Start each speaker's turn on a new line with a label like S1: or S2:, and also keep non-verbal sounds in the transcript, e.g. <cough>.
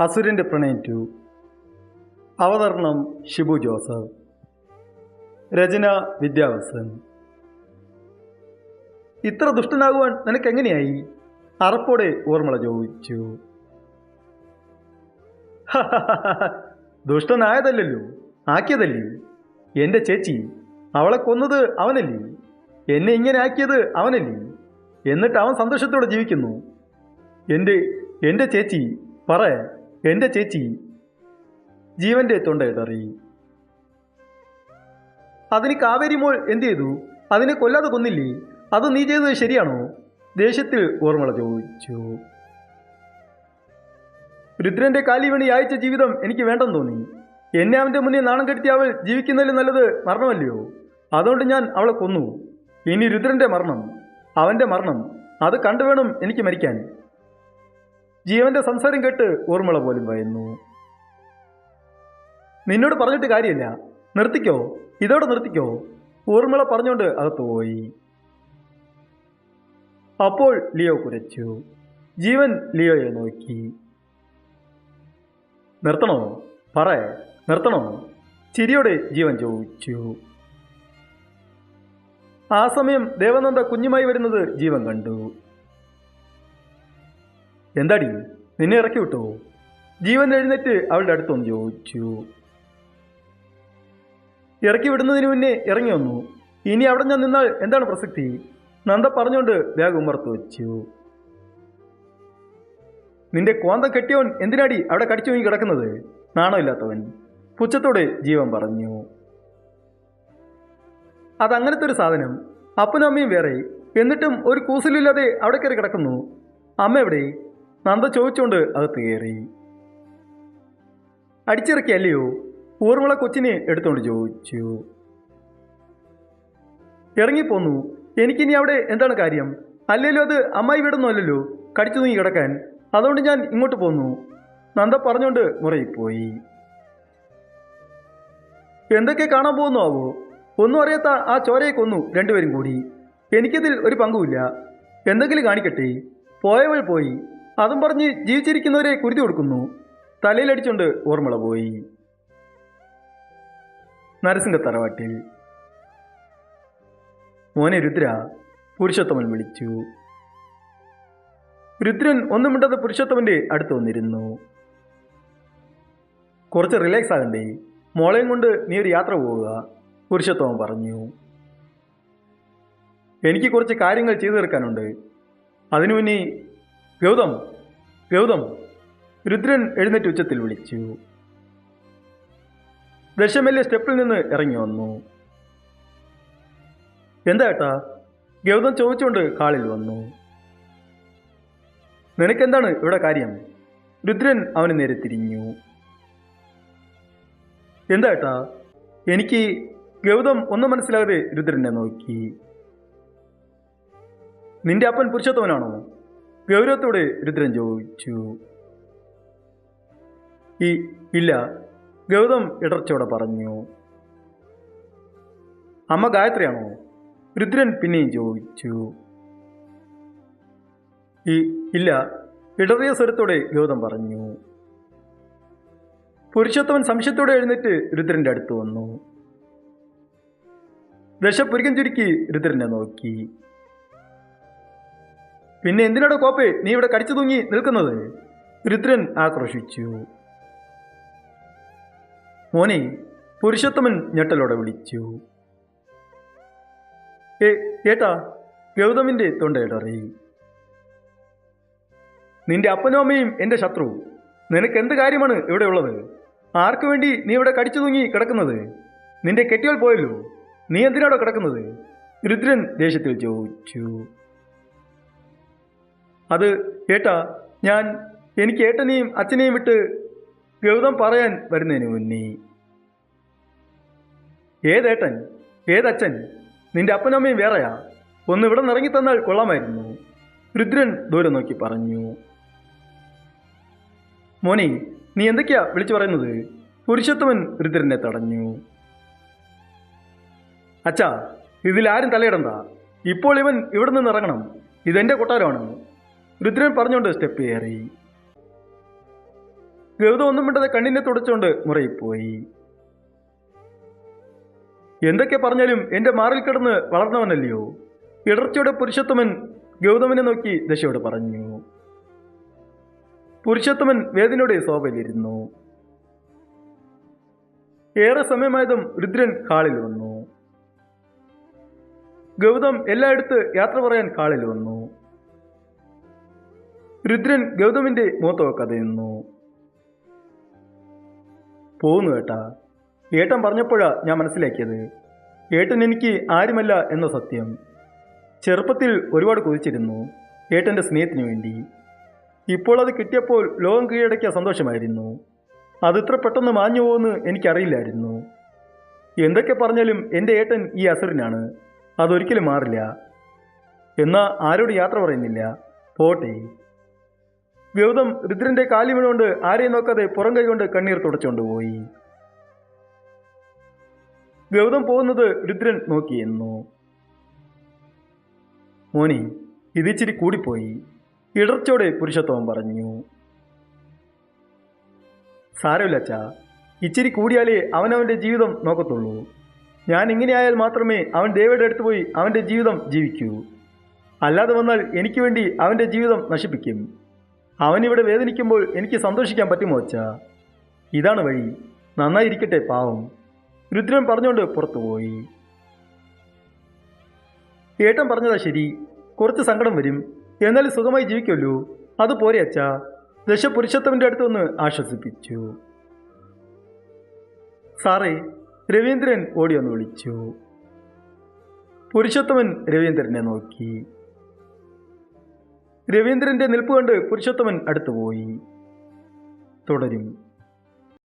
S1: അസുരന്റെ പ്രണയം ടു അവതരണം ഷിബു ജോസഫ്. രചന വിദ്യാവസൻ. ഇത്ര ദുഷ്ടനാകുവാൻ നിനക്ക് എങ്ങനെയായി അറപ്പോടെ ഓർമ്മള ചോദിച്ചു. <laughs> ദുഷ്ടനായതല്ലല്ലോ. ആക്കിയതല്ലേ? എന്റെ ചേച്ചി അവളെ കൊന്നത് അവനല്ലേ? എന്നെ ഇങ്ങനെ ആക്കിയത് അവനല്ലേ? എന്നിട്ട് അവൻ സന്തോഷത്തോടെ ജീവിക്കുന്നു. എന്റെ എന്റെ ചേച്ചി പറ. എന്റെ ചേച്ചി ജീവന്റെ ഇടറി അതിന് കാവേരി മോൾ എന്തു ചെയ്തു? അതിനെ കൊല്ലാതെ കൊന്നില്ലേ? അത് നീ ചെയ്തത് ശരിയാണോ? ദേഷ്യത്തിൽ ഓർമ്മള ചോദിച്ചു. രുദ്രന്റെ കാലി അയച്ച ജീവിതം എനിക്ക് വേണ്ടെന്ന് തോന്നി. എന്നെ അവന്റെ മുന്നിൽ നാണം കെടുത്തി അവൾ ജീവിക്കുന്നതിലും നല്ലത് മരണമല്ലയോ? അതുകൊണ്ട് ഞാൻ അവളെ കൊന്നു. ഇനി രുദ്രന്റെ മരണം അവന്റെ മരണം അത് കണ്ടു വേണം എനിക്ക് മരിക്കാൻ. ജീവന്റെ സംസാരം കേട്ട് ഓർമ്മള പോലും ഭയന്നു നിന്നോട് പറഞ്ഞിട്ട് കാര്യമില്ല. നിർത്തിക്കോ. ഇതോടെ നിർത്തിക്കോ. ഊർമിള പറഞ്ഞുകൊണ്ട് അകത്ത് പോയി. അപ്പോൾ ലിയോ കുരച്ചു. ജീവൻ ലിയോയെ നോക്കി. നിർത്തണോ? പറ. നിർത്തണോ? ചിരിയോടെ ജീവൻ ചോദിച്ചു. ആ സമയം ദേവനന്ദ കുഞ്ഞുമായി വരുന്നത് ജീവൻ കണ്ടു. എന്താടി? നിന്നെ ഇറക്കി വിട്ടോ? ജീവൻ എഴുന്നേറ്റ് അവളുടെ അടുത്തൊന്ന് ചോദിച്ചു. ഇറക്കി വിടുന്നതിന് മുന്നേ ഇറങ്ങി വന്നു. ഇനി അവിടെ ഞാൻ നിന്നാൽ എന്താണ് പ്രസക്തി? നന്ദ പറഞ്ഞുകൊണ്ട് ബാഗ് ഉമ്മർത്ത് വെച്ചു. നിന്റെ കോന്തം കെട്ടിയവൻ എന്തിനാടി അവിടെ കടിച്ചു വാങ്ങി കിടക്കുന്നത്? നാണമില്ലാത്തവൻ. പുച്ഛത്തോടെ ജീവൻ പറഞ്ഞു. അതങ്ങനത്തെ ഒരു സാധനം. അപ്പനും അമ്മയും വേറെ. എന്നിട്ടും ഒരു കൂസലില്ലാതെ അവിടെ കയറി കിടക്കുന്നു. അമ്മ എവിടെ? നന്ദ ചോദിച്ചുകൊണ്ട് അത് കയറി അടിച്ചിറക്കിയല്ലയോ? ഊർമിള കൊച്ചിനെ എടുത്തുകൊണ്ട് ചോദിച്ചു. ഇറങ്ങിപ്പോന്നു. എനിക്കിനി അവിടെ എന്താണ് കാര്യം? അല്ലല്ലോ അത് അമ്മായി വിടുന്നല്ലോ കടിച്ചു നീ കിടക്കാൻ. അതുകൊണ്ട് ഞാൻ ഇങ്ങോട്ട് പോന്നു. നന്ദ പറഞ്ഞുകൊണ്ട് മുറിയിൽ പോയി എന്തൊക്കെ കാണാൻ പോകുന്നു ആവോ? ഒന്നും അറിയാത്ത ആ ചോരയെ കൊന്നു രണ്ടുപേരും കൂടി. എനിക്കിതിൽ ഒരു പങ്കുമില്ല. എന്തെങ്കിലും കാണിക്കട്ടെ? പോയവൾ പോയി. അതും പറഞ്ഞ് ജീവിച്ചിരിക്കുന്നവരെ കുരുതി കൊടുക്കുന്നു. തലയിലടിച്ചുകൊണ്ട് ഓർമ്മള പോയി. നരസിംഹ തറവാട്ടിൽ മോനെ രുദ്ര പുരുഷോത്തമൻ വിളിച്ചു. രുദ്രൻ ഒന്നും മിണ്ടാതെ പുരുഷോത്തമന്റെ അടുത്ത് വന്നിരുന്നു. കുറച്ച് റിലാക്സ് ആകണ്ടേ മോളെയും കൊണ്ട് നീ ഒരു യാത്ര പോവുക പുരുഷോത്തമൻ പറഞ്ഞു. എനിക്ക് കുറച്ച് കാര്യങ്ങൾ ചെയ്തു തീർക്കാനുണ്ട്. അതിനു മുന്നേ ഗൗതം ഗൗതം രുദ്രൻ എഴുന്നേറ്റ് ഉച്ചത്തിൽ വിളിച്ചു. ദശമല്യ സ്റ്റെപ്പിൽ നിന്ന് ഇറങ്ങി വന്നു. എന്താ ഏട്ടാ? ഗൗതം ചോദിച്ചുകൊണ്ട് കാളിൽ വന്നു. നിനക്കെന്താണ് ഇവിടെ കാര്യം? രുദ്രൻ അവന് നേരെ തിരിഞ്ഞു. എന്താ ഏട്ടാ? എനിക്ക് ഗൗതം ഒന്നും മനസ്സിലാകാതെ രുദ്രനെ നോക്കി. നിന്റെ അപ്പൻ പുരുഷോത്തമനാണോ? ഗൗരവത്തോടെ രുദ്രൻ ചോദിച്ചു. ഈ ഇല്ല ഗൗതം ഇടർച്ചയോടെ പറഞ്ഞു. അമ്മ ഗായത്രിയാണോ? രുദ്രൻ പിന്നെയും ചോദിച്ചു. ഈ ഇല്ല ഇടറിയ സ്വരത്തോടെ ഗൗതം പറഞ്ഞു. പുരുഷോത്തമൻ സംശയത്തോടെ എഴുന്നേറ്റ് രുദ്രന്റെ അടുത്ത് വന്നു. ദശ പുരുക്കൻ ചുരുക്കി രുദ്രനെ നോക്കി. പിന്നെ എന്തിനാടോ കോപ്പേ? നീ ഇവിടെ കടിച്ചു തൂങ്ങി നിൽക്കുന്നത്? രുദ്രൻ ആക്രോശിച്ചു. മോനെ പുരുഷോത്തമൻ ഞെട്ടലോടെ വിളിച്ചു. ഏ ഏട്ടാ ഗൗതമിന്റെ തൊണ്ടയിടറി നിന്റെ അപ്പനും അമ്മയും എന്റെ ശത്രു. നിനക്ക് എന്ത് കാര്യമാണ് ഇവിടെ ഉള്ളത്? ആർക്കു വേണ്ടി നീ ഇവിടെ കടിച്ചു തൂങ്ങി കിടക്കുന്നത്? നിന്റെ കെട്ടിയോൾ പോയല്ലോ. നീ എന്തിനാടോ കിടക്കുന്നത്? രുദ്രൻ ദേഷ്യത്തിൽ ചോദിച്ചു. അത് ഏട്ടാ ഞാൻ എനിക്ക് ഏട്ടനെയും അച്ഛനെയും വിട്ട് ഗൗതം പറയാൻ വരുന്നതിന് മുന്നേ. ഏതേട്ടൻ ഏതച്ഛൻ നിന്റെ അപ്പനമ്മയും വേറെയാ? ഒന്ന് ഇവിടെ നിറങ്ങി തന്നാൽ കൊള്ളാമായിരുന്നു. രുദ്രൻ ദൂരെ നോക്കി പറഞ്ഞു. മോനെ നീ എന്തൊക്കെയാ വിളിച്ചു പറയുന്നത്? പുരുഷത്വൻ രുദ്രനെ തടഞ്ഞു. അച്ഛാ ഇതിലാരും തലയിടണ്ട. ഇപ്പോൾ ഇവൻ ഇവിടെ നിന്ന് ഇറങ്ങണം. ഇതെന്റെ കൊട്ടാരമാണ്. രുദ്രൻ പറഞ്ഞുകൊണ്ട് സ്റ്റെപ്പ് കയറി ഗൗതം ഒന്നും മിണ്ടാതെ കണ്ണിനെ തുടച്ചുകൊണ്ട് മുറിയിപ്പോയി. പോയി എന്തൊക്കെ പറഞ്ഞാലും എന്റെ മാറിൽ കിടന്ന് വളർന്നവനല്ലയോ? ഇടർച്ചയുടെ പുരുഷത്വമൻ ഗൗതമനെ നോക്കി ദശയോട് പറഞ്ഞു. പുരുഷത്വമൻ വേദനയുടെ സോഭയിലിരുന്നു ഏറെ സമയമായതും രുദ്രൻ ഹാളിൽ വന്നു. ഗൗതം എല്ലായിടത്ത് യാത്ര പറയാൻ ഹാളിൽ വന്നു. രുദ്രൻ ഗൗതമിന്റെ മൂത്ത കഥയുന്നു. പോകുന്നു ഏട്ടാ. ഏട്ടൻ പറഞ്ഞപ്പോഴാ ഞാൻ മനസ്സിലാക്കിയത്. ഏട്ടൻ എനിക്ക് ആരുമല്ല എന്ന സത്യം. ചെറുപ്പത്തിൽ ഒരുപാട് കൊതിച്ചിരുന്നു ഏട്ടന്റെ സ്നേഹത്തിന് വേണ്ടി. ഇപ്പോൾ അത് കിട്ടിയപ്പോൾ ലോകം കീഴടക്കിയ സന്തോഷമായിരുന്നു. അത് ഇത്ര പെട്ടെന്ന് മാഞ്ഞു പോകുമെന്ന് എനിക്കറിയില്ലായിരുന്നു. എന്തൊക്കെ പറഞ്ഞാലും എന്റെ ഏട്ടൻ ഈ അസുരനാണ്. അതൊരിക്കലും മാറില്ല. എന്നാൽ ആരോട് യാത്ര പറയുന്നില്ല. പോട്ടെ. ഗൗതം രുദ്രന്റെ കാലിമിനോണ്ട് ആരെയും നോക്കാതെ പുറം കൈകൊണ്ട് കണ്ണീർ തുടച്ചുകൊണ്ട് പോയി. ഗൗതം പോകുന്നത് രുദ്രൻ നോക്കിയെന്നു മോനി ഇതിച്ചിരി കൂടിപ്പോയി. ഇടർച്ചോടെ പുരുഷത്വം പറഞ്ഞു. സാരമില്ല അച്ഛാ ഇച്ചിരി കൂടിയാലേ അവനവന്റെ ജീവിതം നോക്കത്തുള്ളൂ. ഞാൻ ഇങ്ങനെയായാൽ മാത്രമേ അവൻ ദേവയുടെ അടുത്ത് പോയി അവന്റെ ജീവിതം ജീവിക്കൂ. അല്ലാതെ വന്നാൽ എനിക്ക് വേണ്ടി അവന്റെ ജീവിതം നശിപ്പിക്കും. അവനിവിടെ വേദനിക്കുമ്പോൾ എനിക്ക് സന്തോഷിക്കാൻ പറ്റുമോ അച്ഛ? ഇതാണ് വഴി. നന്നായിരിക്കട്ടെ പാവം. രുദ്രൻ പറഞ്ഞുകൊണ്ട് പുറത്തുപോയി. ഏട്ടൻ പറഞ്ഞതാ ശരി. കുറച്ച് സങ്കടം വരും. എന്നാലും സുഖമായി ജീവിക്കുമല്ലോ. അത് പോരെ അച്ഛ. ദശ പുരുഷത്വന്റെ അടുത്ത് ഒന്ന് ആശ്വസിപ്പിച്ചു. സാറേ രവീന്ദ്രൻ ഓടി വിളിച്ചു. പുരുഷോത്തമൻ രവീന്ദ്രനെ നോക്കി. രവീന്ദ്രന്റെ നിൽപ്പ് കണ്ട് പുരുഷോത്തമൻ അടുത്തുപോയി. തുടരും.